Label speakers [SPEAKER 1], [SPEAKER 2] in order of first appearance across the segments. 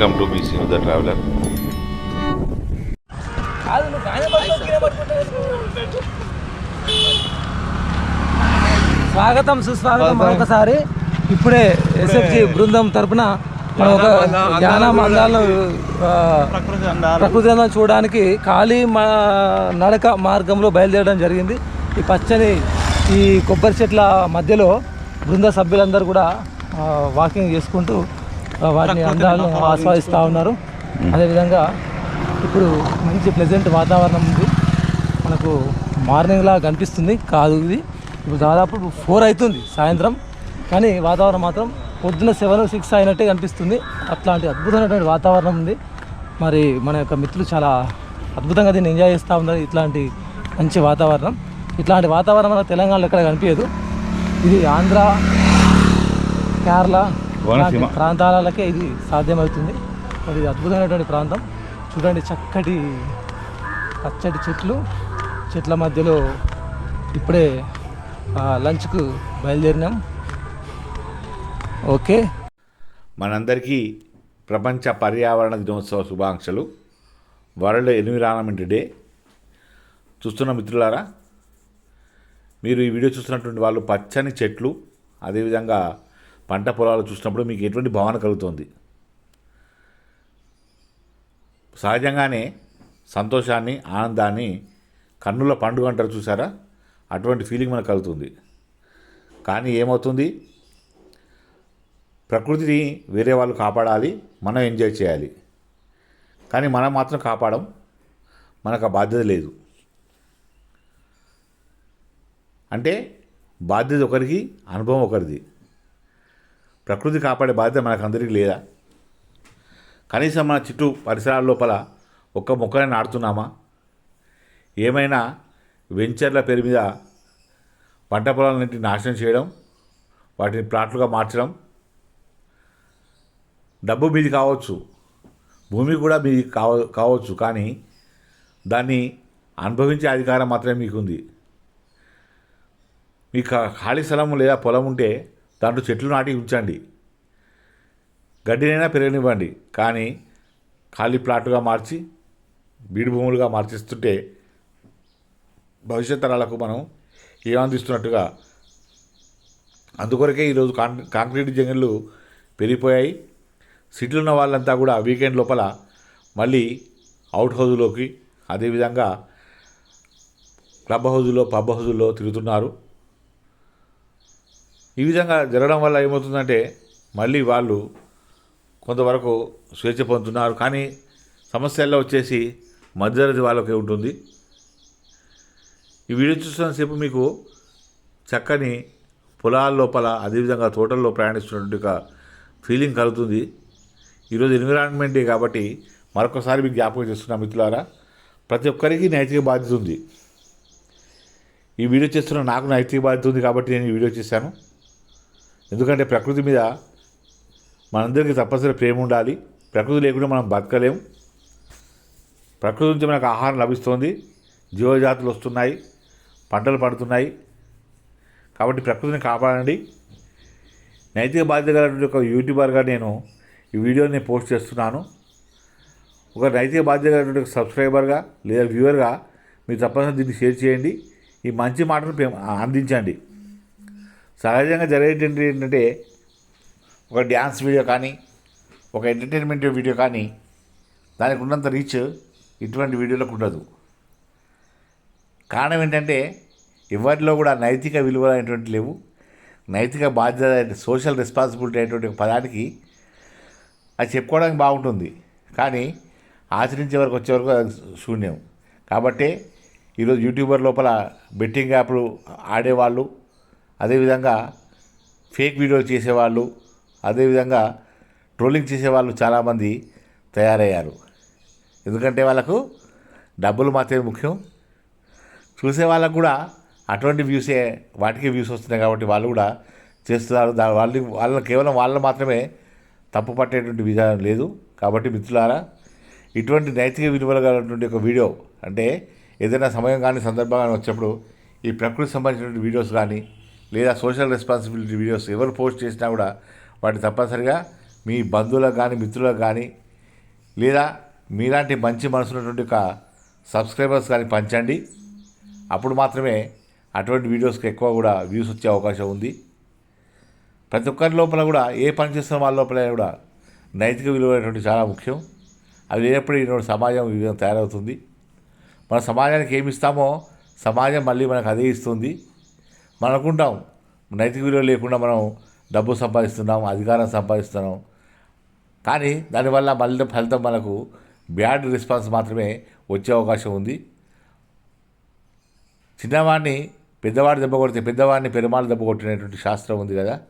[SPEAKER 1] Welcome to BC the traveller.
[SPEAKER 2] స్వాగతం సుస్వాగతం మరొకసారి. ఇప్పుడే ఎస్ఎఫ్జి బృందం తరపున మనం ఒక ధ్యాన మందాలను ఆ, ప్రకృతి చూడడానికి ఖాళీ మా నడక మార్గంలో బయలుదేరడం జరిగింది. ఈ పచ్చని ఈ కొబ్బరి చెట్ల మధ్యలో బృంద సభ్యులందరూ కూడా వాకింగ్ చేసుకుంటూ వాటిని అందాలను ఆస్వాదిస్తూ ఉన్నారు. అదేవిధంగా ఇప్పుడు మంచి ప్లెజెంట్ వాతావరణం ఉంది. మనకు మార్నింగ్ లా కనిపిస్తుంది. కాదు ఇది. ఇప్పుడు దాదాపు ఫోర్ అవుతుంది సాయంత్రం. కానీ వాతావరణం మాత్రం పొద్దున సెవెన్ సిక్స్ అయినట్టే కనిపిస్తుంది. అట్లాంటి అద్భుతమైనటువంటి వాతావరణం ఉంది. మరి మన యొక్క మిత్రులు చాలా అద్భుతంగా దీన్ని ఎంజాయ్ చేస్తూ ఉన్నారు. ఇట్లాంటి మంచి వాతావరణం. ఇట్లాంటి వాతావరణం మన తెలంగాణలో ఎక్కడ కనిపించదు. ఇది ఆంధ్ర కేరళ
[SPEAKER 1] కోనసీమ.
[SPEAKER 2] ప్రాంతాలకే ఇది సాధ్యమవుతుంది. మరి ఇది అద్భుతమైనటువంటి ప్రాంతం. చూడండి చక్కటి పచ్చటి చెట్లు. చెట్ల మధ్యలో ఇప్పుడే లంచ్కు బయలుదేరినాం. ఓకే.
[SPEAKER 1] మనందరికీ ప్రపంచ పర్యావరణ దినోత్సవ శుభాకాంక్షలు. World environment day. చూస్తున్న మిత్రులారా మీరు ఈ వీడియో చూస్తున్నటువంటి వాళ్ళు పచ్చని చెట్లు అదేవిధంగా పంట పొలాలు చూసినప్పుడు మీకు ఎటువంటి భావన కలుగుతుంది? సహజంగానే సంతోషాన్ని ఆనందాన్ని కన్నుల పండుగ అంటారు చూసారా? అటువంటి ఫీలింగ్ మనకు కలుగుతుంది. కానీ ఏమవుతుంది? ప్రకృతిని వేరే వాళ్ళు కాపాడాలి మనం ఎంజాయ్ చేయాలి. కానీ మనం మాత్రం కాపాడం మనకు ఆ బాధ్యత లేదు. అంటే బాధ్యత ఒకరికి అనుభవం ఒకరిది. ప్రకృతి కాపాడే బాధ్యత మనకు అందరికీ లేదా? కనీసం మన చుట్టూ పరిసరాల లోపల ఒక్క మొక్కని నాటుతున్నామా? ఏమైనా వెంచర్ల పేరు మీద పంట పొలాలన్నింటినీ నాశనం చేయడం వాటిని ప్లాట్లుగా మార్చడం? డబ్బు మీది కావచ్చు భూమి కూడా మీది కావ కావచ్చు కానీ దాన్ని అనుభవించే అధికారం మాత్రమే మీకుంది. మీకు ఖాళీ స్థలం లేదా పొలం ఉంటే దాంట్లో చెట్లు నాటి ఉంచండి. గడ్డినైనా పెరగనివ్వండి. కానీ ఖాళీ ప్లాట్గా మార్చి బీడు భూములుగా మార్చిస్తుంటే భవిష్యత్ తరాలకు మనం ఏమందిస్తున్నట్టుగా అందుకొరకే ఈరోజు కాన్ కాంక్రీట్ జంగళ్ళు పెరిగిపోయాయి. సిటీలు ఉన్న వాళ్ళంతా కూడా వీకెండ్ లోపల మళ్ళీ అవుట్ హౌజ్లోకి అదేవిధంగా క్లబ్ హౌజ్లో పబ్ హౌజ్లో తిరుగుతున్నారు. ఈ విధంగా జరగడం వల్ల ఏమవుతుందంటే మళ్ళీ వాళ్ళు కొంతవరకు స్వేచ్ఛ పొందుతున్నారు. కానీ సమస్యల్లో వచ్చేసి మధ్యరది వాళ్ళకే ఉంటుంది. ఈ వీడియో చూస్తున్నంతసేపు మీకు చక్కని పొలాల లోపల అదేవిధంగా తోటల్లో ప్రయాణిస్తున్నటువంటి ఒక ఫీలింగ్ కలుగుతుంది. ఈరోజు ఎన్విరాన్మెంట్ డే కాబట్టి మరొకసారి మీకు జ్ఞాపకం చేస్తున్నా మిత్రులారా ప్రతి ఒక్కరికి నైతిక బాధ్యత ఉంది. ఈ వీడియో చేస్తున్న నాకు నైతిక బాధ్యత ఉంది కాబట్టి నేను ఈ వీడియో చేశాను. ఎందుకంటే ప్రకృతి మీద మనందరికీ తప్పనిసరి ప్రేమ ఉండాలి. ప్రకృతి లేకుండా మనం బతకలేం. ప్రకృతి నుంచి మనకు ఆహారం లభిస్తుంది. జీవజాతులు వస్తున్నాయి. పంటలు పడుతున్నాయి. కాబట్టి ప్రకృతిని కాపాడండి. నైతిక బాధ్యత గలటువంటి ఒక యూట్యూబర్గా నేను ఈ వీడియోని పోస్ట్ చేస్తున్నాను. ఒక నైతిక బాధ్యత గలటువంటి ఒక సబ్స్క్రైబర్గా లేదా వ్యూవర్గా మీరు తప్పనిసరి దీన్ని షేర్ చేయండి. ఈ మంచి మాటను అందించండి. సహజంగా జరిగేటువంటి ఏంటంటే ఒక డ్యాన్స్ వీడియో కానీ ఒక ఎంటర్టైన్మెంట్ వీడియో కానీ దానికి ఉన్నంత రీచ్ ఇటువంటి వీడియోలకు ఉండదు. కారణం ఏంటంటే ఎవరిలో కూడా నైతిక విలువలు అనేటువంటి లేవు. నైతిక బాధ్యత సోషల్ రెస్పాన్సిబిలిటీ అనేటువంటి పదానికి అది చెప్పుకోవడానికి బాగుంటుంది. కానీ ఆచరించే వరకు వచ్చే వరకు అది శూన్యం. కాబట్టి ఈరోజు యూట్యూబర్ లోపల బెట్టింగ్ యాప్లు ఆడేవాళ్ళు అదేవిధంగా ఫేక్ వీడియోలు చేసేవాళ్ళు అదేవిధంగా ట్రోలింగ్ చేసేవాళ్ళు చాలామంది తయారయ్యారు. ఎందుకంటే వాళ్ళకు డబ్బులు మాత్రమే ముఖ్యం. చూసే వాళ్ళకు కూడా అటువంటి వ్యూసే వాటికి వ్యూస్ వస్తున్నాయి కాబట్టి వాళ్ళు కూడా చేస్తున్నారు. దా వాళ్ళు వాళ్ళ కేవలం వాళ్ళు మాత్రమే తప్పు పట్టేటువంటి విధానం లేదు. కాబట్టి మిత్రులారా ఇటువంటి నైతిక విలువలు గలటువంటి ఒక వీడియో అంటే ఏదైనా సమయం కానీ సందర్భం కానీ వచ్చినప్పుడు ఈ ప్రకృతి సంబంధించినటువంటి వీడియోస్ కానీ లేదా సోషల్ రెస్పాన్సిబిలిటీ వీడియోస్ ఎవరు పోస్ట్ చేసినా కూడా వాటి తప్పనిసరిగా మీ బంధువులకు కానీ మిత్రులకు కానీ లేదా మీలాంటి మంచి మనసున్నటువంటి ఒక సబ్స్క్రైబర్స్ కానీ పంచండి. అప్పుడు మాత్రమే అటువంటి వీడియోస్కి ఎక్కువ కూడా వ్యూస్ వచ్చే అవకాశం ఉంది. ప్రతి ఒక్కరి లోపల కూడా ఏ పని చేస్తున్న వాళ్ళ లోపల కూడా నైతిక విలువ అనేటువంటి చాలా ముఖ్యం. అది లేనప్పుడు ఈనాడు సమాజం ఈ విధంగా తయారవుతుంది. మన సమాజానికి ఏమి ఇస్తామో సమాజం మళ్ళీ మనకు అదే ఇస్తుంది. మనం అనుకుంటాం నైతిక విలువ లేకుండా మనం డబ్బు సంపాదిస్తున్నాం అధికారం సంపాదిస్తున్నాం. కానీ దానివల్ల మళ్ళీ ఫలితం మనకు బ్యాడ్ రెస్పాన్స్ మాత్రమే వచ్చే అవకాశం ఉంది. చిన్నవాడిని పెద్దవాడు దెబ్బ కొడితే పెద్దవాడిని పెరుమాళ్ళు దెబ్బ కొట్టినటువంటి శాస్త్రం ఉంది కదా.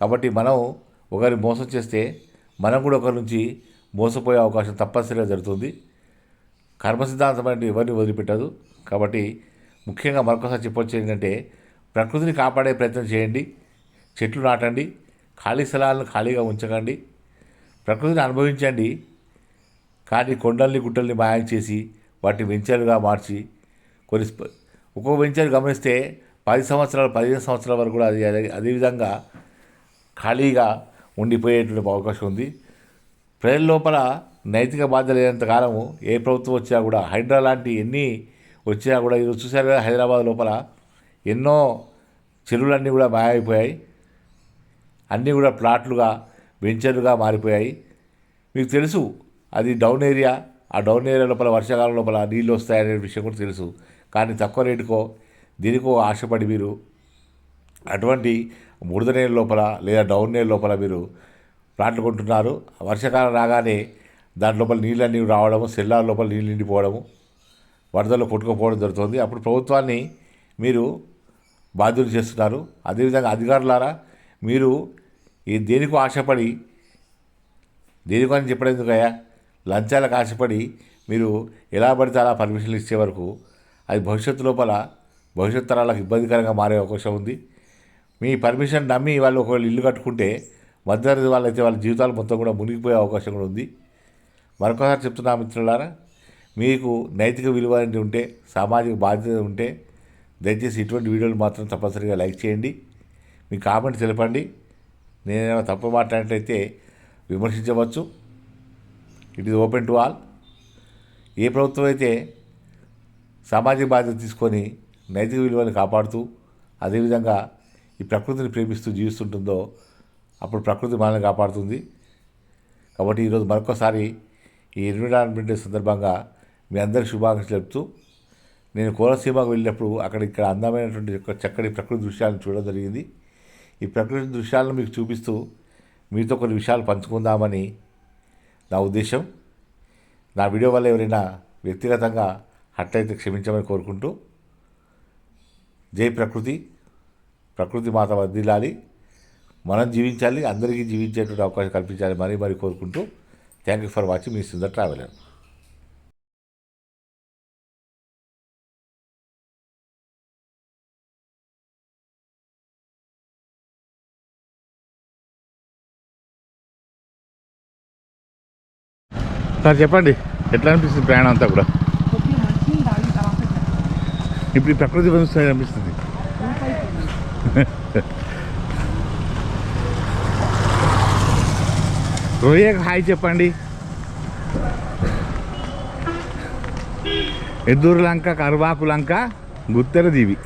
[SPEAKER 1] కాబట్టి మనం ఒకరి మోసం చేస్తే మనం కూడా ఒకరి నుంచి మోసపోయే అవకాశం తప్పనిసరిగా జరుగుతుంది. కర్మ సిద్ధాంతం అంటే ఎవరిని వదిలిపెట్టదు. కాబట్టి ముఖ్యంగా మరొకసారి చెప్పొచ్చు ఏంటంటే ప్రకృతిని కాపాడే ప్రయత్నం చేయండి. చెట్లు నాటండి. ఖాళీ స్థలాలను ఖాళీగా ఉంచకండి. ప్రకృతిని అనుభవించండి. కానీ కొండల్ని గుట్టల్ని మాయం చేసి వాటిని వెంచర్లుగా మార్చి కొన్ని స్ప- ఒక్కొక్క వెంచర్ గమనిస్తే పది సంవత్సరాలు పదిహేను సంవత్సరాల వరకు కూడా అది అదే అదేవిధంగా ఖాళీగా ఉండిపోయేటువంటి అవకాశం ఉంది. ప్రజల లోపల నైతిక బాధ్యత లేనంతకాలము ఏ ప్రభుత్వం వచ్చినా కూడా హైడ్రా లాంటి ఎన్ని వచ్చినా కూడా ఈరోజు చూశారు కదా హైదరాబాద్ లోపల ఎన్నో చెరువులన్నీ కూడా మాయమైపోయాయి. అన్నీ కూడా ప్లాట్లుగా వెంచర్లుగా మారిపోయాయి. మీకు తెలుసు అది డౌన్ ఏరియా. ఆ డౌన్ ఏరియా లోపల వర్షాకాలం లోపల నీళ్ళు వస్తాయనే విషయం కూడా తెలుసు. కానీ తక్కువ రేటుకో దీనికో ఆశపడి మీరు అటువంటి బురద నీళ్ళ లోపల లేదా డౌన్ నీళ్ళ లోపల మీరు ప్లాట్లు కొంటున్నారు. వర్షాకాలం రాగానే దాని లోపల నీళ్ళన్నీ రావడము సెల్లార్ లోపల నీళ్ళు నిండిపోవడము వరదల్లో కొట్టుకుపోవడం జరుగుతుంది. అప్పుడు ప్రభుత్వాన్ని మీరు బాధ్యులు చేస్తున్నారు. అదేవిధంగా అధికారులారా మీరు ఈ దేనికో ఆశపడి దేనికో అని చెప్పడం ఎందుకయ్యా? లంచాలకు ఆశపడి మీరు ఎలా పడితే అలా పర్మిషన్లు ఇచ్చే వరకు అది భవిష్యత్తు లోపల భవిష్యత్ తరాలకు ఇబ్బందికరంగా మారే అవకాశం ఉంది. మీ పర్మిషన్ నమ్మి వాళ్ళు ఒకవేళ ఇల్లు కట్టుకుంటే మధ్యతరగతి వాళ్ళైతే వాళ్ళ జీవితాలు మొత్తం కూడా మునిగిపోయే అవకాశం కూడా ఉంది. మరొకసారి చెప్తున్నా మిత్రులారా మీకు నైతిక విలువ అనేది ఉంటే సామాజిక బాధ్యత ఉంటే దయచేసి ఇటువంటి వీడియోలు మాత్రం తప్పనిసరిగా లైక్ చేయండి. మీ కామెంట్ తెలపండి. నేనేమైనా తప్పు మాట్లాడినట్లయితే విమర్శించవచ్చు. It is open to all ఏ ప్రభుత్వం అయితే సామాజిక బాధ్యత తీసుకొని నైతిక విలువలను కాపాడుతూ అదేవిధంగా ఈ ప్రకృతిని ప్రేమిస్తూ జీవిస్తుంటుందో అప్పుడు ప్రకృతి మనల్ని కాపాడుతుంది. కాబట్టి ఈరోజు మరొకసారి ఈ ఎన్విరాన్మెంట్ సందర్భంగా మీ అందరికీ శుభాకాంక్షలు చెప్తూ నేను కోనసీమకు వెళ్ళినప్పుడు అక్కడ ఇక్కడ అందమైనటువంటి యొక్క చక్కటి ప్రకృతి దృశ్యాలను చూడడం జరిగింది. ఈ ప్రకృతి దృశ్యాలను మీకు చూపిస్తూ మీతో కొన్ని విషయాలు పంచుకుందామని నా ఉద్దేశం. నా వీడియో వల్ల ఎవరైనా వ్యక్తిగతంగా హట్ అయితే క్షమించమని కోరుకుంటూ జై ప్రకృతి. ప్రకృతి మాత వర్దిల్లాలి మనం జీవించాలి. అందరికీ జీవించేటువంటి అవకాశం కల్పించాలి. మరీ మరీ కోరుకుంటూ థ్యాంక్ యూ ఫర్ వాచింగ్ మీ సుందర్ ట్రావెలర్. సార్ చెప్పండి. ఎట్లా అనిపిస్తుంది ప్రయాణం అంతా కూడా? ఇప్పుడు ఈ ప్రకృతి వస్తుంది అనిపిస్తుంది? రోయకు హాయ్ చెప్పండి. ఎద్దూరు లంక కరువాకు లంక గుత్తెర దీవి.